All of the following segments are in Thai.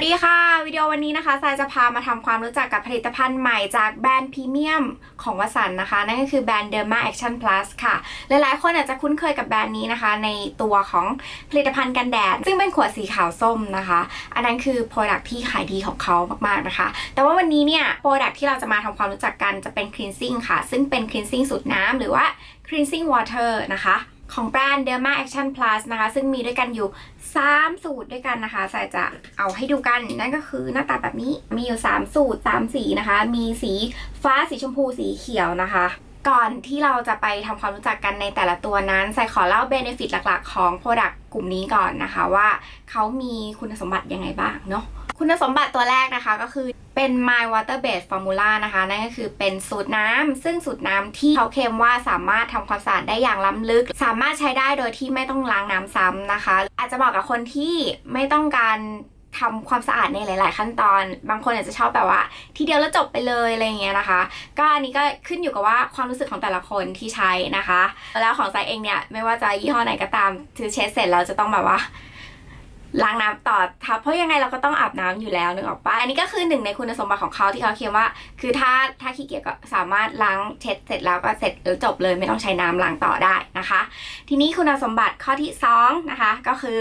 วัสดีค่ะ วิดีโอวันนี้นะคะทรายจะพามาทำความรู้จักกับผลิตภัณฑ์ใหม่จากแบรนด์พรีเมียมของวสันนะคะ นั่นก็คือแบรนด์ Derma Action Plus ค่ะ หลายๆ คนอาจจะคุ้นเคยกับแบรนด์นี้นะคะ ในตัวของผลิตภัณฑ์กันแดด ซึ่งเป็นขวดสีขาวส้มนะคะ อันนั้นคือ Product ที่ขายดีของเขามากๆนะคะ แต่ว่าวันนี้เนี่ย Product ที่เราจะมาทำความรู้จักกันจะเป็น Cleansing ค่ะ ซึ่งเป็น Cleansing สูตรน้ำหรือว่า Cleansing Water นะคะ ของแบรนด์ Derma Action Plus นะคะ ซึ่งมีด้วยกันอยู่ 3 สูตรด้วยกันนะคะสายจะเอาให้ดูกัน นั่นก็คือหน้าตาแบบนี้มีอยู่ 3 สูตร 3 สีนะคะ มีสีฟ้าสีชมพูสีเขียวนะคะก่อนที่เราจะไปทำความรู้จักกันในแต่ละตัวนั้นใสายขอเล่าเบนฟิตหลักๆ ของ Product กลุ่มนี้ก่อนนะคะว่าเขามีคุณสมบัติยังไงบ้างเนาะ คุณสมบัติตัวแรกนะคะก็คือเป็น My Water Based Formula นะคะ นั่นก็คือเป็นสูตรน้ำ ซึ่งสูตรน้ำที่เขาเคลมว่าสามารถทำความสะอาดได้อย่างล้ำลึก สามารถใช้ได้โดยที่ไม่ต้องล้างน้ำซ้ำนะคะ อาจจะบอกกับคนที่ไม่ต้องการทำความสะอาดในหลาย ๆ ขั้นตอน บางคนอาจจะชอบแบบว่า ทีเดียวแล้วจบไปเลยอะไรเงี้ยนะคะ ก็อันนี้ก็ขึ้นอยู่กับว่าความรู้สึกของแต่ละคนที่ใช้นะคะ แล้วของไซเองเนี่ยไม่ว่าจะยี่ห้อไหนก็ตามถือเช็ดเสร็จแล้วจะต้องแบบว่า ล้างน้ำต่อทับเพราะยังไงเราก็ต้องอาบน้ำอยู่แล้วนึกออกปะอันนี้ก็คือหนึ่งในคุณสมบัติของเขาที่เขาเขียนว่า คือถ้าถ้าขี้เกียจก็สามารถล้างเช็ดเสร็จแล้วก็เสร็จแล้วจบเลยไม่ต้องใช้น้ำล้างต่อได้นะคะ ทีนี้คุณสมบัติข้อที่สองนะคะก็คือ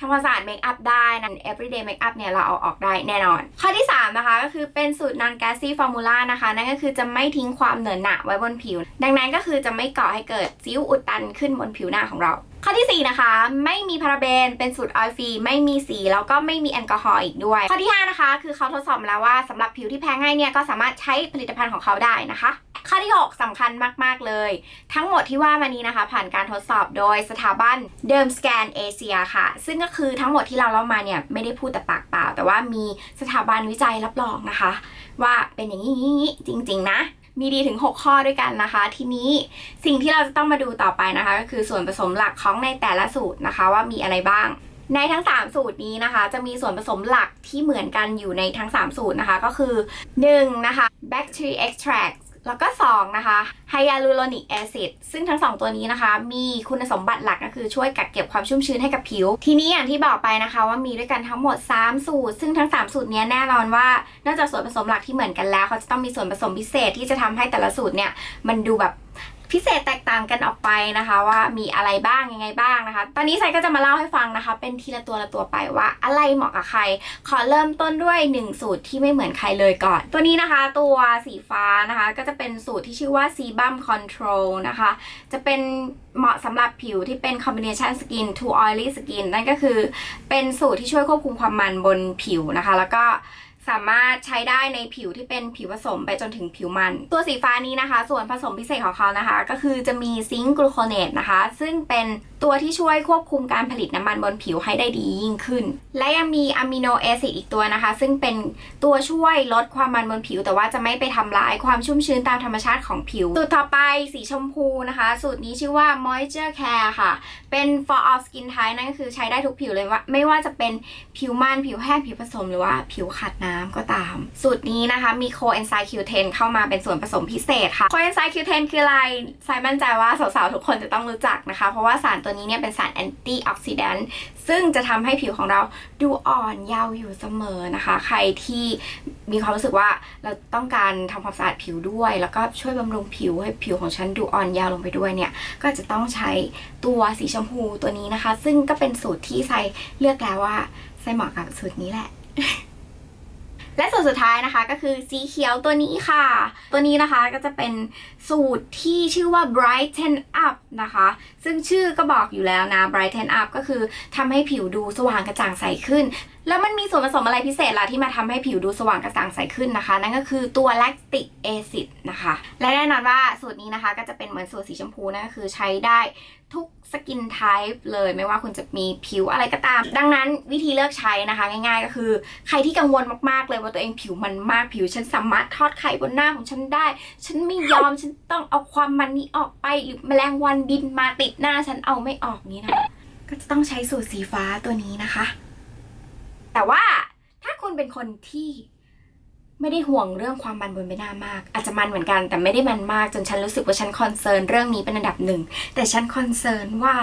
ทำความสะอาดเมคอัพได้นะ everyday makeup เนี่ยเราเอาออกได้แน่นอน ข้อที่ 3 นะคะ ก็คือเป็นสูตร non gassy formula นะคะ นั่นก็คือจะไม่ทิ้งความเหนอะหนะไว้บนผิว ดังนั้นก็คือจะไม่ก่อให้เกิดซิ้วอุดตันขึ้นบนผิวหน้าของเราข้อที่ 4 นะคะ ไม่มีพาราเบนเป็นสูตรออยฟรีไม่มีสี แล้วก็ไม่มีแอลกอฮอล์อีกด้วย ข้อที่ 5 นะคะ คือเขาทดสอบแล้วว่าสำหรับผิวที่แพ้ง่ายเนี่ยก็สามารถใช้ผลิตภัณฑ์ของเขาได้นะคะ ข้อที่ 6สำคัญมาก ๆ เลย ทั้งหมดที่ว่ามานี้นะคะ ผ่านการทดสอบโดยสถาบันเดิมสแกนเอเชียค่ะ ซึ่งก็คือทั้งหมดที่เราเล่ามาเนี่ยไม่ได้พูดแต่ปากเปล่า แต่ว่ามีสถาบันวิจัยรับรองนะคะ ว่าเป็นอย่างนี้จริง ๆ นะ มีดีถึง 6 ข้อด้วยกันนะคะ ทีนี้สิ่งที่เราจะต้องมาดูต่อไปนะคะ ก็คือส่วนผสมหลักของในแต่ละสูตรนะคะ ว่ามีอะไรบ้าง ในทั้ง 3 สูตรนี้นะคะ จะมีส่วนผสมหลักที่เหมือนกันอยู่ในทั้ง 3 สูตรนะคะ ก็คือ 1. นะคะ bacteria extract แล้วก็ 2 นะคะไฮยาลูโรนิกแอซิดซึ่งทั้ง 2 ตัวนี้นะคะ มีคุณสมบัติหลักก็คือช่วยกักเก็บความชุ่มชื้นให้กับผิว ทีนี้อย่างที่บอกไปนะคะ ว่ามีด้วยกันทั้งหมด 3 สูตร ซึ่งทั้ง 3 สูตรนี้แน่นอนว่านอกจากส่วนผสมหลักที่เหมือนกันแล้ว เขาจะต้องมีส่วนผสมพิเศษที่จะทำให้แต่ละสูตรเนี่ยมันดูแบบ พิเศษแตกต่างกันออกไปนะคะว่ามีอะไรบ้างยังไงบ้างนะคะ ตอนนี้ไซก็จะมาเล่าให้ฟังนะคะ เป็นทีละตัวละตัวไปว่าอะไรเหมาะกับใคร ขอเริ่มต้นด้วย1สูตรที่ไม่เหมือนใครเลยก่อน ตัวนี้นะคะ ตัวสีฟ้านะคะ ก็จะเป็นสูตรที่ชื่อว่า Sebum Control นะคะ จะเป็นเหมาะสำหรับผิวที่เป็น combination skin to oily skin นั่นก็คือเป็นสูตรที่ช่วยควบคุมความมันบนผิวนะคะ แล้วก็ สามารถใช้ได้ในผิวที่เป็นผิวผสมไปจนถึงผิวมัน ตัวสีฟ้านี้นะคะ ส่วนผสมพิเศษของเขานะคะ ก็คือจะมีซิงค์กลูโคเนตนะคะ ซึ่งเป็นตัวที่ช่วยควบคุมการผลิตน้ำมันบนผิวให้ได้ดียิ่งขึ้น และยังมีอะมิโนแอซิดอีกตัวนะคะ ซึ่งเป็นตัวช่วยลดความมันบนผิว แต่ว่าจะไม่ไปทำลายความชุ่มชื้นตามธรรมชาติของผิว สูตรต่อไปสีชมพูนะคะ สูตรนี้ชื่อว่า moisture care ค่ะ เป็น for all skin type นั่นก็คือใช้ได้ทุกผิวเลยว่า ไม่ว่าจะเป็นผิวมันผิวแห้งผิวผสมหรือว่าผิวขาดน้ำก็ตาม สูตรนี้นะคะ มี coenzyme Q10 เข้ามาเป็นส่วนผสมพิเศษค่ะ coenzyme Q10 คืออะไรสายมั่นใจว่าสาวๆ ทุกคนจะต้องรู้จักนะคะ เพราะว่าสารตัวนี้เนี่ยเป็นสาร antioxidant ซึ่งจะทำให้ผิวของเราดูอ่อนเยาว์อยู่เสมอนะคะ ใครที่มีความรู้สึกว่าเราต้องการทำความสะอาดผิวด้วย แล้วก็ช่วยบำรุงผิวให้ผิวของฉันดูอ่อนเยาว์ลงไปด้วยเนี่ย ก็จะต้องใช้ตัวสีชมพูตัวนี้นะคะ ซึ่งก็เป็นสูตรที่ไซเลือกแล้วว่าไซเหมาะกับสูตรนี้แหละ และสูตรสุดท้ายนะคะก็คือสีเขียวตัวนี้ค่ะ ตัวนี้นะคะก็จะเป็นสูตรที่ชื่อว่า brighten up นะคะ ซึ่งชื่อก็บอกอยู่แล้วนะ brighten up ก็คือทำให้ผิวดูสว่างกระจ่างใสขึ้น แล้วมันมีส่วนผสมอะไรพิเศษล่ะที่มาทำให้ผิวดูสว่างกระจ่างใสขึ้นนะคะ นั่นก็คือตัว lactic acid นะคะ และแน่นอนว่าสูตรนี้นะคะก็จะเป็นเหมือนสูตรสีชมพูนั่นก็คือใช้ได้ทุกสกินไทป์เลยไม่ว่าคุณจะมีผิวอะไรก็ตาม ดังนั้นวิธีเลือกใช้นะคะ ง่ายๆ ก็คือ ใครที่กังวลมากๆเลยว่าตัวเองผิวมันมากผิว ฉันสามารถทอดไข่บนหน้าของฉันได้ ฉันไม่ยอมฉันต้องเอาความมันนี้ออกไปหรือแมลงวันบินมาติดหน้าฉันเอาไม่ออกนี้นะก็จะต้องใช้สูตรสีฟ้าตัวนี้นะคะ แต่ว่าถ้าคุณเป็นคนที่ ไม่ได้ห่วงเรื่องความมันบนใบหน้ามาก อาจจะมันเหมือนกัน แต่ไม่ได้มันมากจนฉันรู้สึกว่าฉันคอนเซิร์นเรื่องนี้เป็นอันดับหนึ่ง แต่ฉันคอนเซิร์นว่า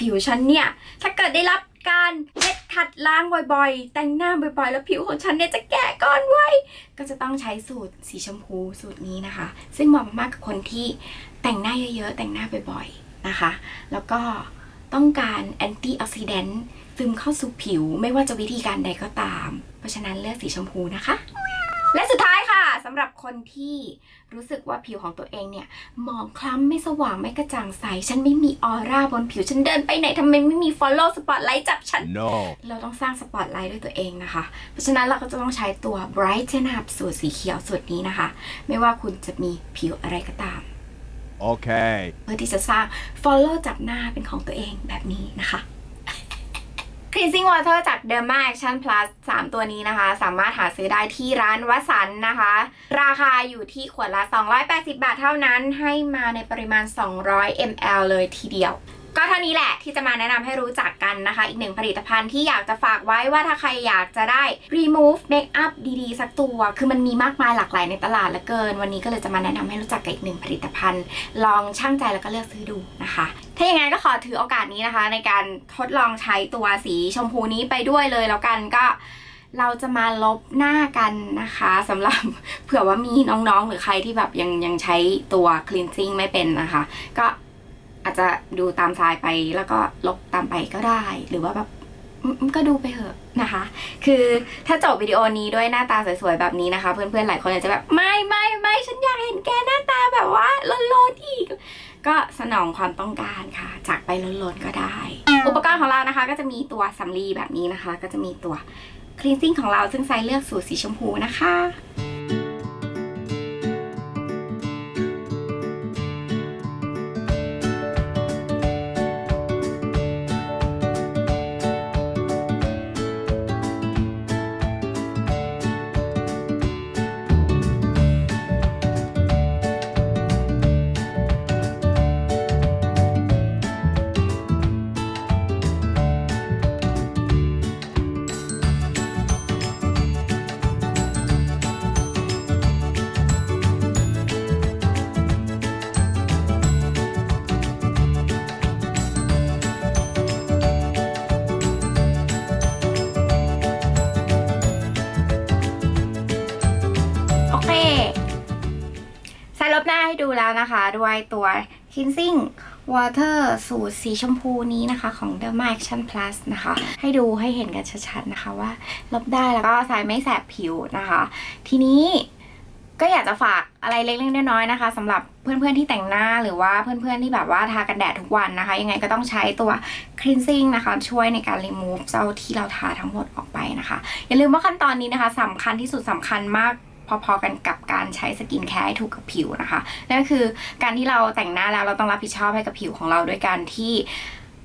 ผิวฉันเนี่ย ถ้าเกิดได้รับการเด็ดขัดล้างบ่อยๆ แต่งหน้าบ่อยๆ แล้วผิวของฉันเนี่ยจะแก่ก่อนวัยก็จะต้องใช้สูตรสีชมพูสูตรนี้นะคะ ซึ่งเหมาะมากกับคนที่แต่งหน้าเยอะๆ แต่งหน้าบ่อยๆนะคะ แล้วก็ต้องการแอนตี้ออกซิแดนต์ซึมเข้าสู่ผิวไม่ว่าจะวิธีการใดก็ตาม เพราะฉะนั้นเลือกสีชมพูนะคะสุดท้ายค่ะสำหรับ คนที่รู้สึกว่าผิวของตัวเองเนี่ยหมองคล้ำไม่สว่างไม่กระจ่างใส ฉันไม่มีออร่าบนผิวฉันเดินไปไหนทำไมไม่มี follow spotlight จับฉัน No. เราต้องสร้างสปอตไลท์ด้วยตัวเองนะคะ เพราะฉะนั้นเราก็จะต้องใช้ตัว Brighten Up สูตรสีเขียวสูตรนี้นะคะ ไม่ว่าคุณจะมีผิวอะไรก็ตาม Okay. เพื่อที่จะสร้าง follow จับหน้าเป็นของตัวเองแบบนี้นะคะ Cleansing Water จาก Derma Action Plus 3 ตัวนี้นะคะ สามารถหาซื้อได้ที่ร้านวสันต์นะคะ ราคาอยู่ที่ขวดละ 280 บาทเท่านั้น ให้มาในปริมาณ 200 ml เลยทีเดียว ก็เท่านี้แหละที่จะมาแนะนำให้รู้จักกันนะคะ อีกหนึ่งผลิตภัณฑ์ที่อยากจะฝากไว้ว่าถ้าใครอยากจะได้ remove makeup ดีๆ สักตัว คือมันมีมากมายหลากหลายในตลาดเหลือเกิน วันนี้ก็เลยจะมาแนะนำให้รู้จักกับอีกหนึ่งผลิตภัณฑ์ ลองช่างใจแล้วก็เลือกซื้อดูนะคะ ถ้าอย่างนั้นก็ขอถือโอกาสนี้นะคะ ในการทดลองใช้ตัวสีชมพูนี้ไปด้วยเลยแล้วกันก็เราจะมาลบหน้ากันนะคะสำหรับเผื่อว่ามีน้องๆ หรือใครที่แบบยังยังใช้ตัว cleansing ไม่เป็นนะคะ ก็ อาจจะดูตามสายไปแล้วก็ลบตามไปก็ได้ หรือว่าแบบก็ดูไปเถอะนะคะ คือถ้าจบวิดีโอนี้ด้วยหน้าตาสวยๆแบบนี้นะคะ เพื่อนๆหลายคนอาจจะแบบไม่ไม่ไม่ฉันอยากเห็นแกหน้าตาแบบว่าโลนๆอีก ก็สนองความต้องการค่ะ จากไปโลนๆก็ได้ อุปกรณ์ของเรานะคะ ก็จะมีตัวสำลีแบบนี้นะคะ ก็จะมีตัว cleansing ของเราซึ่งไซเลือกสูตรสีชมพูนะคะ แล้วนะคะด้วยตัว cleansing water สูตรสีชมพูนี้นะคะของ Derma Action Plus นะคะ ให้ดูให้เห็นกันชัดๆนะคะว่าลบได้แล้วก็ใส่ไม่แสบผิวนะคะ ทีนี้ก็อยากจะฝากอะไรเล็กๆน้อยๆนะคะสำหรับเพื่อนๆที่แต่งหน้าหรือว่าเพื่อนๆที่แบบว่าทากันแดดทุกวันนะคะ ยังไงก็ต้องใช้ตัว cleansing นะคะ ช่วยในการ remove เจ้าที่เราทาทั้งหมดออกไปนะคะ อย่าลืมว่าขั้นตอนนี้นะคะสำคัญที่สุดสำคัญมาก พอๆกันกับการใช้สกินแคร์ให้ถูกกับผิวนะคะ นั่นก็คือการที่เราแต่งหน้าแล้วเราต้องรับผิดชอบให้กับผิวของเราด้วยการที่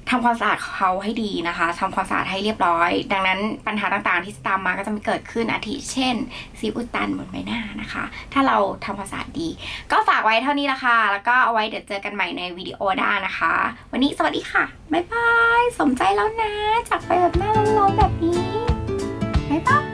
ทำความสะอาดเขาให้ดีนะคะทำความสะอาดให้เรียบร้อย ดังนั้นปัญหาต่างๆที่ตามมาก็จะไม่เกิดขึ้นอาทิเช่นซีอุดตันบนใบหน้านะคะ ถ้าเราทำความสะอาดดี ก็ฝากไว้เท่านี้ละค่ะ แล้วก็เอาไว้เดี๋ยวเจอกันใหม่ในวิดีโอหน้านะคะ วันนี้สวัสดีค่ะ บ๊ายบาย สมใจแล้วนะ จากไปแบบหน้าร้อนๆแบบนี้ บ๊ายบาย